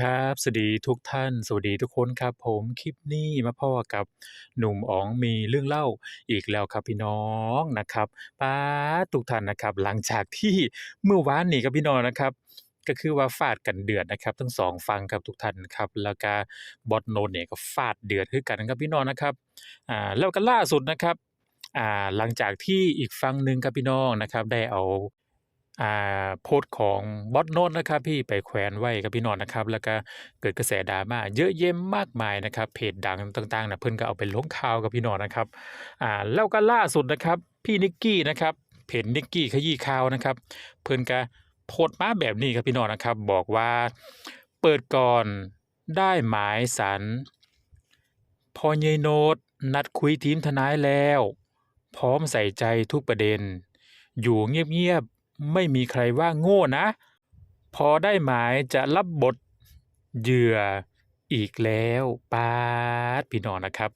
ครับ สวัสดีทุกท่าน สวัสดีทุกคนครับ ผมคลิปนี้มาพ้อกับหนุ่มอ๋องมีเรื่องเล่าอีกแล้วครับพี่น้องนะครับป๊าทุกท่านนะครับ หลังจากที่เมื่อวานนี้ครับพี่น้องนะครับ ก็คือว่าฟาดกันเดือดนะครับ ทั้ง2ฝั่งครับทุกท่านครับแล้วก็บอสโนตเนี่ยก็ฟาดเดือดคือกันครับพี่น้องนะครับอ่าแล้วก็ล่าสุดนะครับอ่าหลังจากที่อีกฝั่งหนึ่งครับพี่น้องนะครับ ได้เอา อ่าโพสของบอสโนตนะครับพี่ไปแขวนไว้ครับพี่นองนะครับ แล้วก็เกิดกระแสดราม่าเยอะแยะมมากมายนะครับ เพจดังต่างๆนะเพิ่อนก็เอาไปลงข่าวครับพี่นองนะครับอ่าแล้วก็ล่าสุดนะครับ พี่นิกกี้นะครับเพจนิกกี้ขยี้ข่าวนะครับ เพิ่อนก็โพสมาแบบนี้ครับพี่นองนะครับ บอกว่าเปิดก่อนได้หมายศาลพ่อใหญ่โนตนัดคุยทีมทนายแล้ว พร้อมใส่ใจทุกประเด็น อยู่เงียบๆ ไม่มีใครว่าโง่นะ พอได้หมายจะรับบทเหยื่ออีกแล้วปาดพี่น้องนะครับ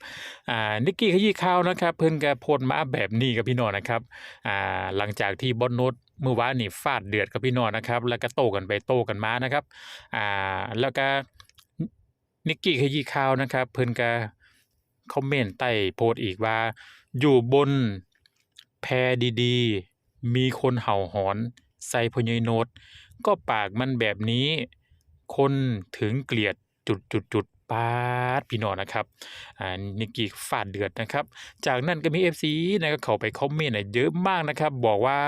อ่านิกกี้ขยี้ข่าวนะครับ เพิ่นก็โพสต์มาแบบนี้ครับพี่น้องนะครับอ่าหลังจากที่บอสโนตเมื่อวานนี้ฟาดเดือดครับพี่น้องนะครับ แล้วก็โต้กันไปโต้กันมานะครับอ่าแล้วก็นิกกี้ขยี้ข่าวนะครับ เพิ่นก็คอมเมนต์ใต้โพสต์อีกว่า อยู่บนแพดีๆ มีคนเห่าหอน ใส่พ่อใหญ่โนตก็ปากมันแบบนี้ คนถึงเกลียดจุดๆๆป๊าดพี่น้องนะครับ อ่านิกกี้ฟาดเดือดนะครับ จากนั้นก็มี FC นะครับเข้าไปคอมเมนต์น่ะเยอะมากนะครับ บอกว่า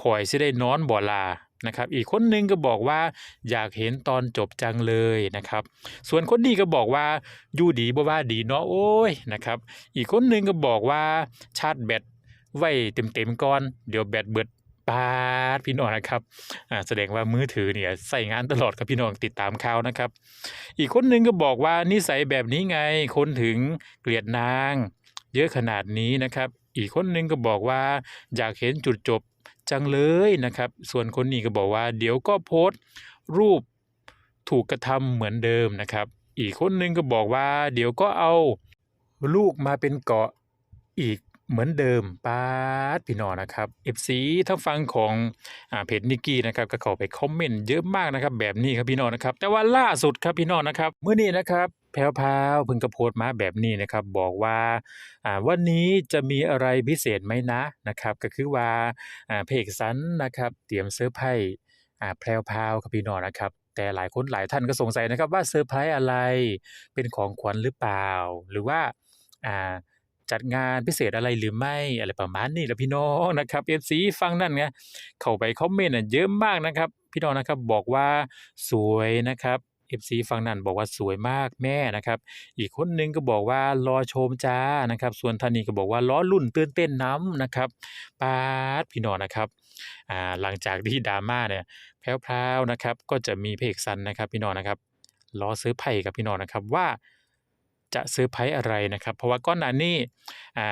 ข้อยสิได้นอนบ่ล่ะนะครับอีกคนหนึ่งก็บอกว่าอยากเห็นตอนจบจังเลยนะครับ ส่วนคนนี้ก็บอกว่ายูดีบ่ว่าดีเนาะโอ๊ยนะครับ อีกคนหนึ่งก็บอกว่าชาร์จแบต ไว้เต็มๆก่อน เดี๋ยวแบตเบิดปาดพี่น้องนะครับอ่าแสดงว่ามือถือเนี่ยใช้งานตลอดครับพี่น้องติดตามข่าวนะครับ อีกคนหนึ่งก็บอกว่านิสัยแบบนี้ไงคนถึงเกลียดนาง เยอะขนาดนี้นะครับ อีกคนหนึ่งก็บอกว่าอยากเห็นจุดจบจังเลยนะครับ ส่วนคนนี้ก็บอกว่า เดี๋ยวก็โพสต์รูปถูกกระทำเหมือนเดิมนะครับ อีกคนหนึ่งก็บอกว่า เดี๋ยวก็เอาลูกมาเป็นเกาะอีก เหมือนเดิมป๊าดพี่น้องนะครับ FC ทางฝั่งของอเพจนิกกี้นะครับก็เข้าไปคอมเมนต์เยอะมากนะครับแบบนี้ครับพี่น้องนะครับ แต่ว่าล่าสุดครับพี่น้องนะครับเมื้อนี้นะครับแพรวๆเพิ่นก็โพสต์มาแบบนี้นะครับ บอกว่าวันนี้จะมีอะไรพิเศษไหมนะนะครับ ก็คือว่าอ่าพกสันนะครับ เตรียมเซอร์ไพรส์แพรวๆครับพี่น้องนะครับแต่หลายคนหลายท่านก็สงสัยนะครับว่าเซอร์ไพรส์อะไรเป็นของขวัญหรือเปล่า หรือว่าอ่า จัดงานพิเศษอะไรหรือไม่อะไรประมาณนี้แหละพี่น้องนะครับ FC ฝั่งนั้นไงเข้าไปคอมเมนต์น่ะเยอะมากนะครับ พี่น้องนะครับบอกว่าสวยนะครับ FC ฝั่งนั้นบอกว่าสวยมากแม่นะครับ อีกคนหนึ่งก็บอกว่ารอชมจ้านะครับ ส่วนทานีก็บอกว่ารอลุ้นตื่นเต้นน้ำนะครับปาดพี่น้องนะครับอ่าหลังจากที่ดราม่าเนี่ยแพรวๆนะครับ ก็จะมีพระเอกสันนะครับ พี่น้องนะครับรอซอร์ไพรส์ครับพี่น้องนะครับว่า จะเซอร์ไพรส์อะไรนะครับ เพราะว่าก่อนหน้านี้อ่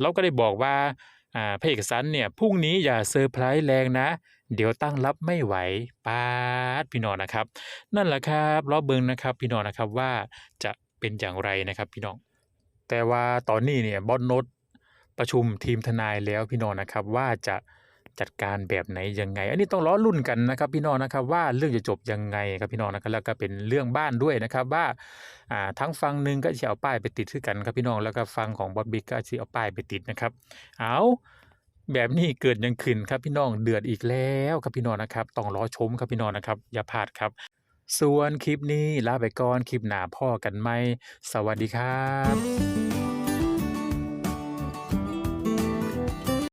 เราก็ได้บอกว่าพระเอกสันเนี่ยพรุ่งนี้อย่าเซอร์ไพรส์แรงนะ เดี๋ยวตั้งรับไม่ไหวป๊าดพี่น้องนะครับ นั่นแหละครับรอเบิงนะครับพี่น้องนะครับว่าจะเป็นอย่างไรนะครับพี่น้อง แต่ว่าตอนนี้เนี่ยบอสโนตประชุมทีมทนายแล้วพี่น้องนะครับว่าจะ จัดการแบบไหนยังไง อันนี้ต้องรอลุ้นกันนะครับพี่น้องนะครับว่าเรื่องจะจบยังไงครับพี่น้องนะครับแล้วก็เป็นเรื่องบ้านด้วยนะครับว่าอ่าทั้งฝั่งหนึ่งก็สิเอาป้ายไปติดคือกันครับพี่น้องแล้วก็ฝั่งของบอสบิ๊กก็สิเอาป้ายไปติดนะครับ เอาแบบนี้เกิดยังขึ้นครับพี่น้องเดือดอีกแล้วครับพี่น้องนะครับต้องรอชมครับพี่น้องนะครับอย่าพลาดครับ ส่วนคลิปนี้ลาไปก่อนคลิปหน้าพ้อกันใหมสวัสดีครับ